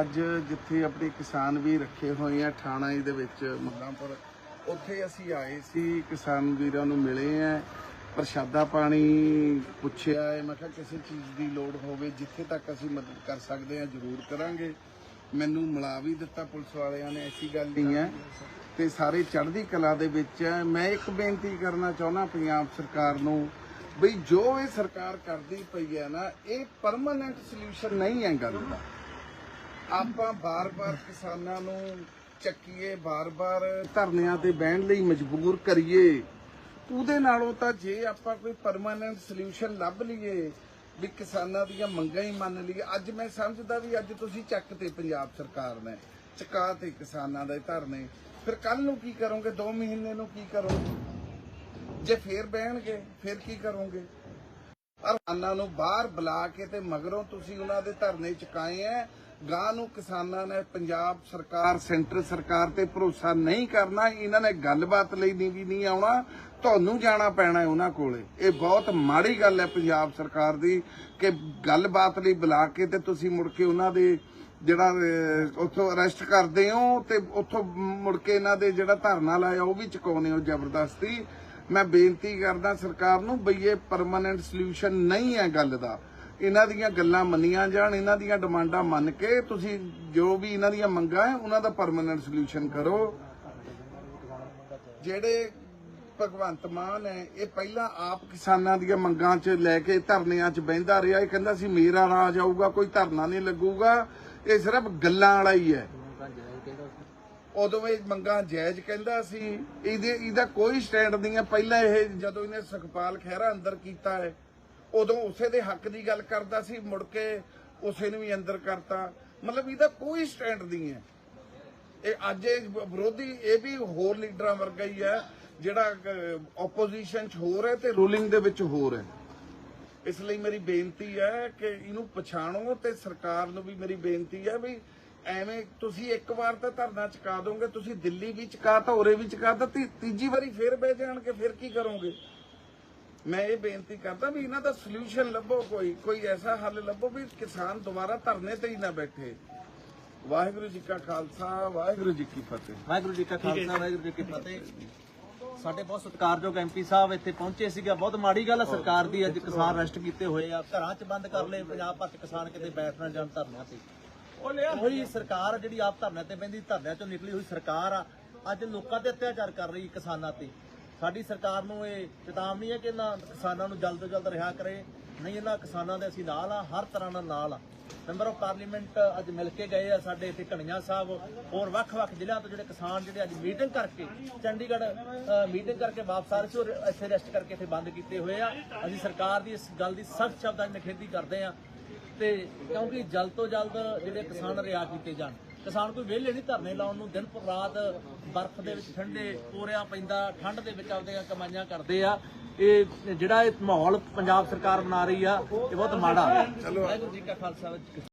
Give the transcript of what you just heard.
ਅੱਜ ਜਿੱਥੇ ਆਪਣੇ ਕਿਸਾਨ ਵੀ ਰੱਖੇ ਹੋਏ ਆ, ਠਾਣਾ ਜੀ ਦੇ ਵਿੱਚ ਮੁੱਲਾਂਪੁਰ, ਉੱਥੇ ਅਸੀਂ ਆਏ ਸੀ, ਕਿਸਾਨ ਵੀਰਾਂ ਨੂੰ ਮਿਲੇ ਆ, ਪ੍ਰਸ਼ਾਦਾ ਪਾਣੀ ਪੁੱਛਿਆ ਹੈ, ਮੈਂ ਕਿਹਾ ਕਿਸੇ ਚੀਜ਼ ਦੀ ਲੋੜ ਹੋਵੇ, ਜਿੱਥੇ ਤੱਕ ਅਸੀਂ ਮਦਦ ਕਰ ਸਕਦੇ ਹਾਂ, ਜ਼ਰੂਰ ਕਰਾਂਗੇ। ਮੈਨੂੰ ਮਿਲਾ ਵੀ ਦਿੱਤਾ ਪੁਲਿਸ ਵਾਲਿਆਂ ਨੇ, ਐਸੀ ਗੱਲ ਨਹੀਂ ਹੈ। ਤੇ ਸਾਰੇ ਚੜ੍ਹਦੀ ਕਲਾ ਦੇ ਵਿੱਚ ਹੈ। ਮੈਂ ਇੱਕ ਬੇਨਤੀ ਕਰਨਾ ਚਾਹੁੰਦਾ ਪੰਜਾਬ ਸਰਕਾਰ ਨੂੰ, ਬਈ ਜੋ ਇਹ ਸਰਕਾਰ ਕਰਦੀ ਪਈ ਹੈ ਨਾ, ਇਹ ਪਰਮਾਨੈਂਟ ਸੋਲੂਸ਼ਨ ਨਹੀਂ ਹੈ ਗੱਲ ਦਾ। ਆਪਾਂ ਬਾਰ-ਬਾਰ ਕਿਸਾਨਾਂ ਨੂੰ ਚੱਕੀਏ, ਬਾਰ-ਬਾਰ ਧਰਨਿਆਂ ਤੇ ਬਹਿਣ ਲਈ ਮਜਬੂਰ ਕਰੀਏ। ਉਹਦੇ ਨਾਲੋਂ ਤਾਂ ਜੇ ਆਪਾਂ ਕੋਈ ਪਰਮਾਨੈਂਟ ਸੋਲੂਸ਼ਨ ਲੱਭ ਲਈਏ, ਵੀ ਕਿਸਾਨਾਂ ਦੀਆਂ ਮੰਗਾਂ ਹੀ ਮੰਨ ਲਈਏ, ਅੱਜ ਮੈਂ ਸਮਝਦਾ ਵੀ ਅੱਜ ਤੁਸੀਂ ਚੱਕ ਤੇ ਪੰਜਾਬ ਸਰਕਾਰ ਨੇ, ਚਕਾ ਤੇ ਕਿਸਾਨਾਂ ਦੇ ਧਰਨੇ। ਫਿਰ ਕੱਲ ਨੂੰ ਕੀ ਕਰੋਗੇ? 2 ਮਹੀਨੇ ਨੂੰ ਕੀ ਕਰੋਗੇ? ਜੇ ਫੇਰ ਬਹਿਣਗੇ, ਫਿਰ ਕੀ ਕਰੋਗੇ? ਕਿਸਾਨਾਂ ਨੂੰ ਬਾਹਰ ਬੁਲਾ ਕੇ ਤੇ ਮਗਰੋਂ ਤੁਸੀਂ ਉਹਨਾਂ ਦੇ ਧਰਨੇ ਚੁਕਾਏ ਐ ਗਾਂ ਨੂੰ ਕਿਸਾਨਾਂ ਨੇ ਪੰਜਾਬ ਸਰਕਾਰ, ਸੈਂਟਰ ਸਰਕਾਰ ਤੇ ਭਰੋਸਾ ਨਹੀਂ ਕਰਨਾ, ਇਹਨਾਂ ਨੇ ਗੱਲਬਾਤ ਲਈ ਨਹੀਂ ਵੀ ਨਹੀਂ ਆਉਣਾ, ਤੁਹਾਨੂੰ ਜਾਣਾ ਪੈਣਾ ਹੈ ਉਹਨਾਂ ਕੋਲੇ। ਇਹ ਬਹੁਤ ਮਾੜੀ ਗੱਲ ਹੈ ਪੰਜਾਬ ਸਰਕਾਰ ਦੀ ਕਿ ਗੱਲਬਾਤ ਲਈ ਬੁਲਾ ਕੇ ਤੇ ਤੁਸੀਂ ਮੁੜ ਕੇ ਉਹਨਾਂ ਦੇ ਜਿਹੜਾ ਉੱਥੋਂ ਅਰੈਸਟ ਕਰਦੇ ਹੋ ਤੇ ਉੱਥੋਂ ਮੁੜ ਕੇ ਇਹਨਾਂ ਦੇ ਜਿਹੜਾ ਧਰਨਾ ਲਾਇਆ ਉਹ ਵੀ ਚੁਕਾਉਂਦੇ ਹੋ ਜ਼ਬਰਦਸਤੀ। ਮੈਂ ਬੇਨਤੀ ਕਰਦਾ ਸਰਕਾਰ ਨੂੰ ਬਈ ਇਹ ਪਰਮਾਨੈਂਟ ਸੋਲੂਸ਼ਨ ਨਹੀਂ ਹੈ ਗੱਲ ਦਾ। ਇਹਨਾਂ ਦੀਆਂ ਗੱਲਾਂ ਮੰਨੀਆਂ ਜਾਣ, ਇਹਨਾਂ ਦੀਆਂ ਡਿਮਾਂਡਾਂ ਮੰਨ ਕੇ ਤੁਸੀਂ ਜੋ ਵੀ ਇਹਨਾਂ ਦੀਆਂ ਮੰਗਾਂ ਹੈ, ਉਹਨਾਂ ਦਾ ਪਰਮਾਨੈਂਟ ਸੋਲੂਸ਼ਨ ਕਰੋ। ਜਿਹੜੇ ਭਗਵੰਤ ਮਾਨ ਹੈ, ਇਹ ਪਹਿਲਾਂ ਆਪ ਕਿਸਾਨਾਂ ਦੀਆਂ ਮੰਗਾਂ 'ਚ ਲੈ ਕੇ ਧਰਨਿਆਂ 'ਚ ਬਹਿੰਦਾ ਰਿਹਾ। ਇਹ ਕਹਿੰਦਾ ਸੀ, ਮੇਰਾ ਰਾਜ ਆਊਗਾ, ਕੋਈ ਧਰਨਾ ਨਹੀਂ ਲੱਗੂਗਾ। ਇਹ ਸਿਰਫ ਗੱਲਾਂ ਵਾਲਾ ਹੀ ਹੈ। ਉਦੋਂ ਇਹ ਮੰਗਾਂ ਜਾਇਜ਼ ਕਹਿੰਦਾ ਸੀ। ਇਹਦੇ, ਇਹਦਾ ਕੋਈ ਸਟੈਂਡ ਨਹੀਂ ਹੈ। ਪਹਿਲਾਂ ਇਹ ਜਦੋਂ ਇਹਨੇ ਸੁਖਪਾਲ ਖਹਿਰਾ ਅੰਦਰ ਕੀਤਾ ਹੈ ਉਦੋਂ ਉਸੇ ਦੇ ਹੱਕ ਦੀ ਗੱਲ ਕਰਦਾ ਸੀ, ਮੁੜ ਕੇ ਉਸੇ ਨੂੰ ਵੀ ਅੰਦਰ ਕਰਤਾ। ਮਤਲਬ ਇਹਦਾ ਕੋਈ ਸਟੈਂਡ ਨਹੀਂ ਹੈ। ਇਹ ਅੱਜ ਇਹ ਵਿਰੋਧੀ, ਇਹ ਵੀ ਹੋਰ ਲੀਡਰਾਂ ਵਰਗਾ ਹੀ ਹੈ, ਜਿਹੜਾ ਆਪੋਜੀਸ਼ਨ 'ਚ ਹੋਰ ਹੈ ਤੇ ਰੂਲਿੰਗ ਦੇ ਵਿੱਚ ਹੋਰ ਹੈ। ਇਸ ਲਈ ਮੇਰੀ ਬੇਨਤੀ ਹੈ ਕਿ ਇਹਨੂੰ ਪਛਾਣੋ ਤੇ ਸਰਕਾਰ ਨੂੰ ਵੀ ਮੇਰੀ ਬੇਨਤੀ ਹੈ ਵੀ ਐਵੇਂ ਤੁਸੀਂ ਇੱਕ ਵਾਰ ਤਾਂ ਧਰਨਾ ਚੁਕਾ ਦੋਗੇ, ਤੁਸੀਂ ਦਿੱਲੀ ਵੀ ਚੁਕਾ ਤਾਂ, ਉਰੇ ਵੀ ਚੁਕਾ ਤੀਜੀ ਵਾਰੀ ਫੇਰ ਬਹਿ ਜਾਣਗੇ, ਫਿਰ ਕੀ ਕਰੋਗੇ? ਮੈਂ ਇਹ ਬੇਨਤੀ ਕਰਦਾ ਵੀ ਇਹਨਾਂ ਦਾ ਸੋਲੂਸ਼ਨ ਲੱਭੋ ਕੋਈ ਕੋਈ ਐਸਾ ਹੱਲ ਲੱਭੋ ਵੀ ਕਿਸਾਨ ਦੁਬਾਰਾ ਧਰਨੇ ਤੇ ਹੀ ਨਾ ਬੈਠੇ। ਵਾਹਿਗੁਰੂ ਜੀ ਕਾ ਖਾਲਸਾ ਵਾਹਿਗੁਰੂ ਜੀ ਕੀ ਫਤਿਹ। ਵਾਹਿਗੁਰੂ ਜੀ ਕਾ ਖਾਲਸਾ ਵਾਹਿਗੁਰੂ ਜੀ ਕੀ ਫਤਿਹ। ਸਾਡੇ ਬਹੁਤ ਸਤਿਕਾਰਯੋਗ ਐਮਪੀ ਸਾਹਿਬ ਇੱਥੇ ਪਹੁੰਚੇ ਸੀਗਾ। ਬਹੁਤ ਮਾੜੀ ਗੱਲ ਹੈ ਸਰਕਾਰ ਦੀ ਅੱਜ ਕਿਸਾਨ ਅਰੈਸਟ ਕੀਤੇ ਹੋਏ ਆ। ਘਰਾਂ 'ਚ ਬੰਦ ਕਰ ਲਏ ਪੰਜਾਬ ਭਰ 'ਚ ਕਿਸਾਨ ਕਿਤੇ ਬੈਠ ਨਾ ਜਾਣ ਧਰਨਿਆਂ ਤੇ। ਉਹੀ ਸਰਕਾਰ ਜਿਹੜੀ ਆਪ ਧਰਨਿਆਂ ਤੇ ਬੈਂਦੀ ਧਰਨਿਆਂ 'ਚੋਂ ਨਿਕਲੀ ਹੋਈ ਸਰਕਾਰ ਆ। ਅੱਜ ਲੋਕਾਂ ਤੇ ਅਤਿਆਚਾਰ ਕਰ ਰਹੀ ਕਿਸਾਨਾਂ ਤੇ। ਸਾਡੀ ਸਰਕਾਰ ਨੂੰ ਇਹ ਚੇਤਾਵਨੀ ਹੈ ਕਿ ਇਹਨਾਂ ਕਿਸਾਨਾਂ ਨੂੰ ਜਲਦ ਤੋਂ ਜਲਦ ਰਿਹਾ ਕਰੇ। ਨਹੀਂ, ਇਹਨਾਂ ਕਿਸਾਨਾਂ ਦੇ ਅਸੀਂ ਨਾਲ ਆ ਹਰ ਤਰ੍ਹਾਂ ਨਾਲ ਨਾਲ ਆ ਮੈਂਬਰ ਆਫ ਪਾਰਲੀਮੈਂਟ ਅੱਜ ਮਿਲ ਕੇ ਗਏ ਆ ਸਾਡੇ ਇੱਥੇ ਕਣੀਆਂ ਸਾਹਿਬ ਹੋਰ ਵੱਖ-ਵੱਖ ਜ਼ਿਲ੍ਹਿਆਂ ਤੋਂ ਜਿਹੜੇ ਕਿਸਾਨ ਜਿਹੜੇ ਅੱਜ ਮੀਟਿੰਗ ਕਰਕੇ, ਚੰਡੀਗੜ੍ਹ ਮੀਟਿੰਗ ਕਰਕੇ ਵਾਪਸ ਆ ਰਹੇ ਸੀ ਔਰ ਇੱਥੇ ਰੈਸਟ ਕਰਕੇ ਇੱਥੇ ਬੰਦ ਕੀਤੇ ਹੋਏ ਆ। ਅਸੀਂ ਸਰਕਾਰ ਦੀ ਇਸ ਗੱਲ ਦੀ ਸਖਤ ਸ਼ਬਦਾਂ 'ਚ ਨਿਖੇਧੀ ਕਰਦੇ ਆ ਤੇ ਕਿਉਂਕਿ ਜਲਦ ਤੋਂ ਜਲਦ ਜਿਹੜੇ ਕਿਸਾਨ ਰਿਹਾ ਕੀਤੇ ਜਾਣ। ਕਿਸਾਨ ਕੋਈ ਵਿਹਲੇ ਨਹੀਂ ਧਰਨੇ ਲਾਉਣ ਨੂੰ ਦਿਨ ਪਰ ਰਾਤ ਬਰਫ਼ ਦੇ ਵਿੱਚ ਠੰਡੇ ਕੋਰਿਆ ਪੈਂਦਾ ਠੰਡ ਦੇ ਵਿੱਚ ਆਪਦੀਆਂ ਕਮਾਈਆਂ ਕਰਦੇ ਆ। ਇਹ ਜਿਹੜਾ ਇਹ ਮਾਹੌਲ ਪੰਜਾਬ ਸਰਕਾਰ ਬਣਾ ਰਹੀ ਆ ਇਹ ਬਹੁਤ ਮਾੜਾ। ਵਾਹਿਗੁਰੂ ਜੀ ਕਾ ਖਾਲਸਾ